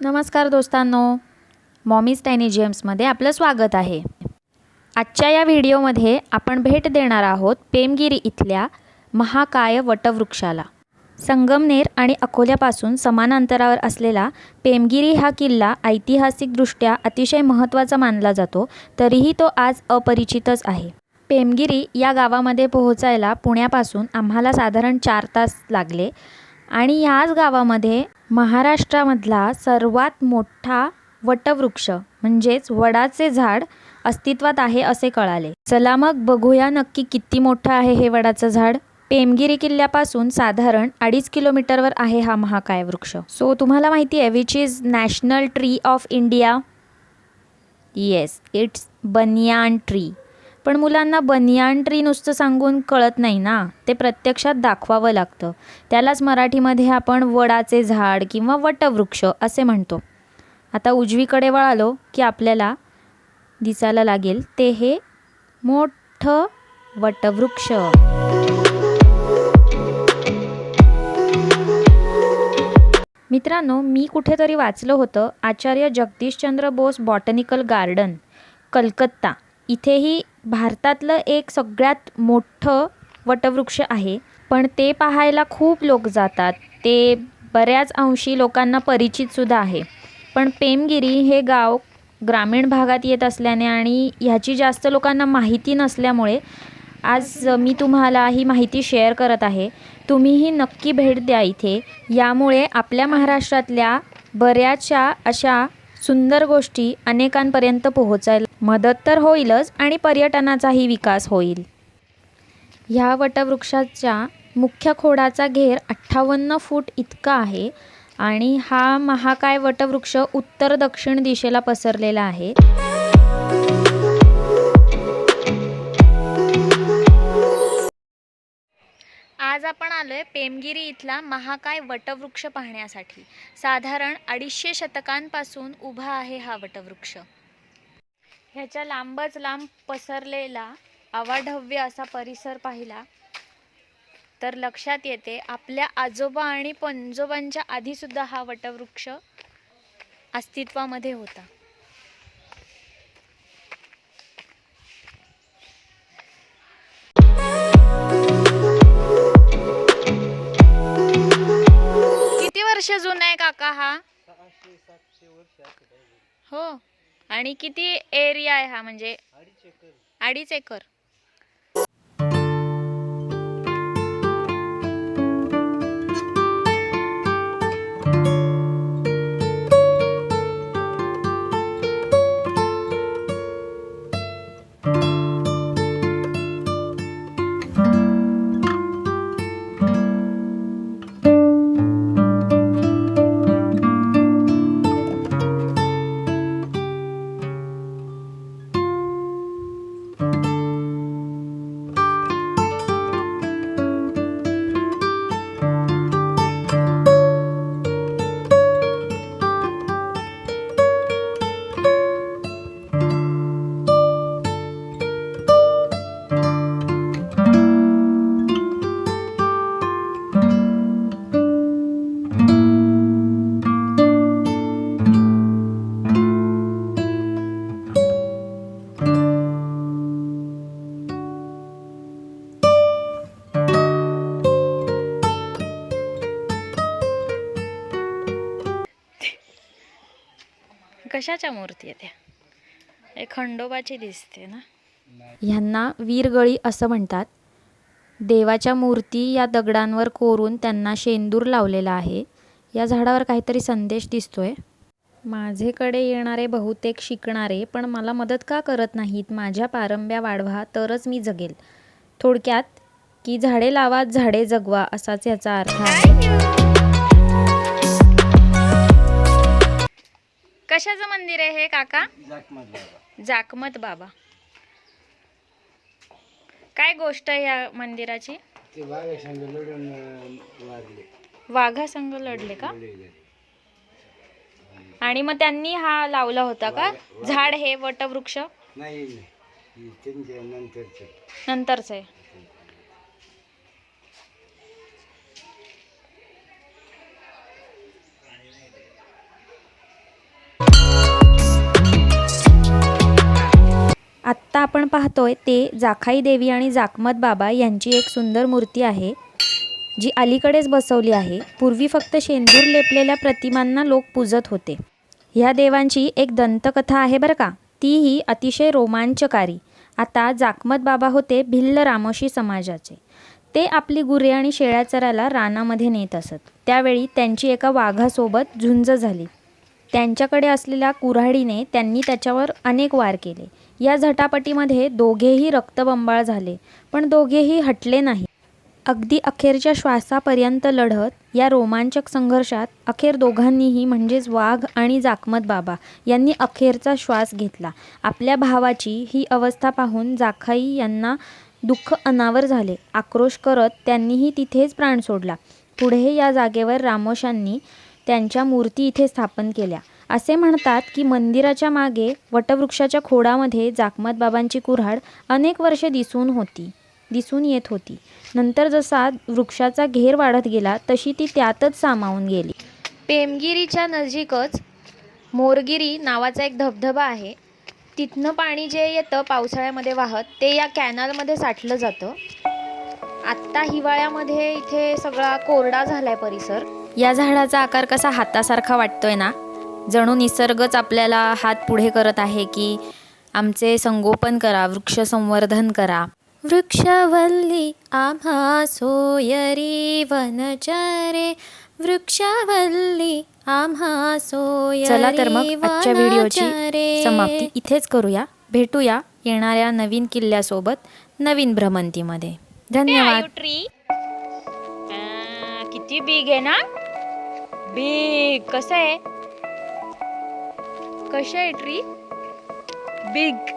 नमस्कार दोस्तांनो mommies tiny जेम्समध्ये आपलं स्वागत आहे. आजच्या या व्हिडिओमध्ये आपण भेट देणार आहोत पेमगिरी इथल्या महाकाय वटवृक्षाला. संगमनेर आणि अकोल्यापासून समान अंतरावर असलेला पेमगिरी हा किल्ला ऐतिहासिकदृष्ट्या अतिशय महत्त्वाचा मानला जातो तरीही तो आज अपरिचितच आहे. पेमगिरी या गावामध्ये पोहोचायला पुण्यापासून आम्हाला साधारण चार तास लागले. आणि ह्याच गावामध्ये महाराष्ट्रामधला सर्वात मोठा वटवृक्ष म्हणजेच वडाचे झाड अस्तित्वात आहे असे कळाले. चला मग बघूया नक्की किती मोठं आहे हे वडाचं झाड. पेमगिरी किल्ल्यापासून साधारण अडीच किलोमीटरवर आहे हा महाकाय वृक्ष. सो तुम्हाला माहिती आहे which is national tree of India yes it's banyan tree पण मुलांना बनियान ट्री नुसतं सांगून कळत नाही ना. ते प्रत्यक्षात दाखवावं लागतं. त्यालाच मराठीमध्ये आपण वडाचे झाड किंवा वटवृक्ष असे म्हणतो. आता उजवीकडे वळालो की आपल्याला दिसायला लागेल ते हे मोठं वटवृक्ष. मित्रांनो मी कुठेतरी वाचलं होतं आचार्य जगदीशचंद्र बोस बॉटनिकल गार्डन कलकत्ता. इथेही भारतातलं एक सगळ्यात मोठं वटवृक्ष आहे. पण ते पाहायला खूप लोक जातात. ते बऱ्याच अंशी लोकांना परिचितसुद्धा आहे. पण पेमगिरी हे गाव ग्रामीण भागात येत असल्याने आणि ह्याची जास्त लोकांना माहिती नसल्यामुळे आज मी तुम्हाला ही माहिती शेअर करत आहे. तुम्हीही नक्की भेट द्या इथे. यामुळे आपल्या महाराष्ट्रातल्या बऱ्याचशा अशा सुंदर गोष्टी अनेकांपर्यंत पोहोचायला मदत तर होईलच आणि पर्यटनाचाही विकास होईल. ह्या वटवृक्षाच्या मुख्य खोडाचा घेर अठ्ठावन्न फूट इतका आहे आणि हा महाकाय वटवृक्ष उत्तर दक्षिण दिशेला पसरलेला आहे. आज आपण आलोय पेमगिरी इथला महाकाय वटवृक्ष पाहण्यासाठी. साधारण अडीचशे शतकांपासून उभा आहे हा वटवृक्ष. ह्याच्या लांबच लांब पसरलेला अवाढव्य असा परिसर पाहिला. तर लक्षात येते आपल्या आजोबा आणि पणजोबांच्या आधीसुद्धा हा वटवृक्ष अस्तित्वामध्ये होता. किती वर्ष जुना आहे काका हा? हो. आणि किती एरिया आहे हा म्हणजे? अडीच एकर. कशाच्या मूर्ती आहेत त्या एक खंडोबाची दिसते ना? ह्यांना वीरगळी असं म्हणतात. देवाच्या मूर्ती या दगडांवर कोरून त्यांना शेंदूर लावलेला आहे. या झाडावर काहीतरी संदेश दिसतोय. माझेकडे येणारे बहुतेक शिकणारे पण मला मदत का करत नाहीत? माझ्या पारंब्या वाढवा तरच मी जगेल. थोडक्यात की झाडे लावा झाडे जगवा असाच याचा अर्थ आहे. कशाचं मंदिर आहे हे काका? जाकमत बाबा. काय गोष्ट आहे या मंदिराची? वाघ संघ लढले का? आणि मग त्यांनी हा लावला होता का? झाड हे वटवृक्ष? नंतरच आहे. आत्ता आपण पाहतोय ते जाखाई देवी आणि जाकमत बाबा यांची एक सुंदर मूर्ती आहे जी अलीकडेच बसवली आहे. पूर्वी फक्त शेंदूर लेपलेल्या प्रतिमांना लोक पूजत होते. ह्या देवांची एक दंतकथा आहे बरं का? तीही अतिशय रोमांचकारी. आता जाकमत बाबा होते भिल्ल रामोशी समाजाचे. ते आपली गुरे आणि शेळ्या चराला रानामध्ये नेत असत. त्यावेळी त्यांची एका वाघासोबत झुंज झाली. त्यांच्याकडे असलेल्या कुऱ्हाडीने त्यांनी त्याच्यावर अनेक वार केले. या झटापटीमध्ये दोघेही रक्तबंबाळ झाले पण दोघेही हटले नाही. अगदी अखेरच्या श्वासापर्यंत लढत या रोमांचक संघर्षात अखेर दोघांनीही म्हणजेच वाघ आणि जाकमत बाबा यांनी अखेरचा श्वास घेतला. आपल्या भावाची ही अवस्था पाहून जाखाई यांना दुःख अनावर झाले. आक्रोश करत त्यांनीही तिथेच प्राण सोडला. पुढे या जागेवर रामोशांनी त्यांच्या मूर्ती इथे स्थापन केल्या. असे म्हणतात की मंदिराच्या मागे वटवृक्षाच्या खोडामध्ये जाकमत बाबांची कुऱ्हाड अनेक वर्षे दिसून होती दिसून येत होती. नंतर जसा वृक्षाचा घेर वाढत गेला तशी ती त्यातच सामावून गेली. पेमगिरीच्या नजीकच मोरगिरी नावाचा एक धबधबा आहे. तिथनं पाणी जे येतं पावसाळ्यामध्ये वाहत ते या कॅनलमध्ये साठलं जातं. आत्ता हिवाळ्यामध्ये इथे सगळा कोरडा झाला आहे परिसर. या झाडाचा आकार कसा हातासारखा वाटतोय ना? जणू निसर्गच आपल्याला हात पुढे करत आहे की आमचे संगोपन करा वृक्ष संवर्धन करा. वृक्षवल्ली आम्हा सोयरी वनचरे. वृक्षवल्ली आम्हा सोयरी चला तर मग आजच्या व्हिडिओची समाप्ती इथेच करूया. भेटूया येणाऱ्या नवीन किल्ल्यासोबत नवीन भ्रमंतीमध्ये. धन्यवाद. किती बिग आहे ना? बिग कसं आहे? कसं आहे ट्री? बिग.